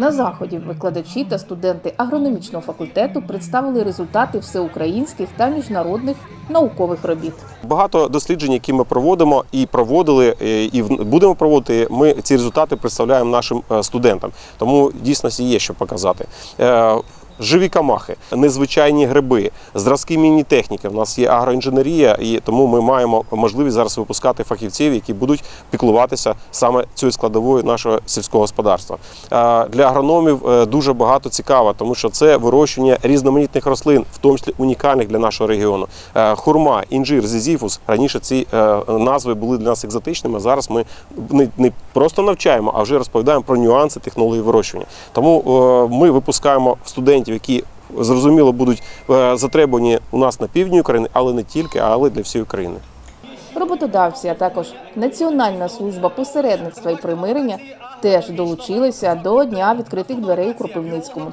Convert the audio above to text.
На заході викладачі та студенти агрономічного факультету представили результати всеукраїнських та міжнародних наукових робіт. Багато досліджень, які ми проводимо і проводили, е, і будемо проводити. Ми ці результати представляємо нашим е, студентам. Тому дійсно є що показати. Живі камахи, незвичайні гриби, зразки міні-техніки. У нас є агроінженерія, і тому ми маємо можливість зараз випускати фахівців, які будуть піклуватися саме цією складовою нашого сільського господарства. Для агрономів е, дуже багато цікаво, тому що це вирощування різноманітних рослин, в тому числі унікальних для нашого регіону. Е, Хурма, інжир, зізіфус. Раніше ці е, назви були для нас екзотичними. Зараз ми не, просто навчаємо, а вже розповідаємо про нюанси технології вирощування. Тому ми випускаємо студентів, які зрозуміло будуть е, затребувані у нас на півдні України, але не тільки, але для всієї України. Роботодавці, а також Національна служба посередництва і примирення теж долучилися до дня відкритих дверей у Кропивницькому.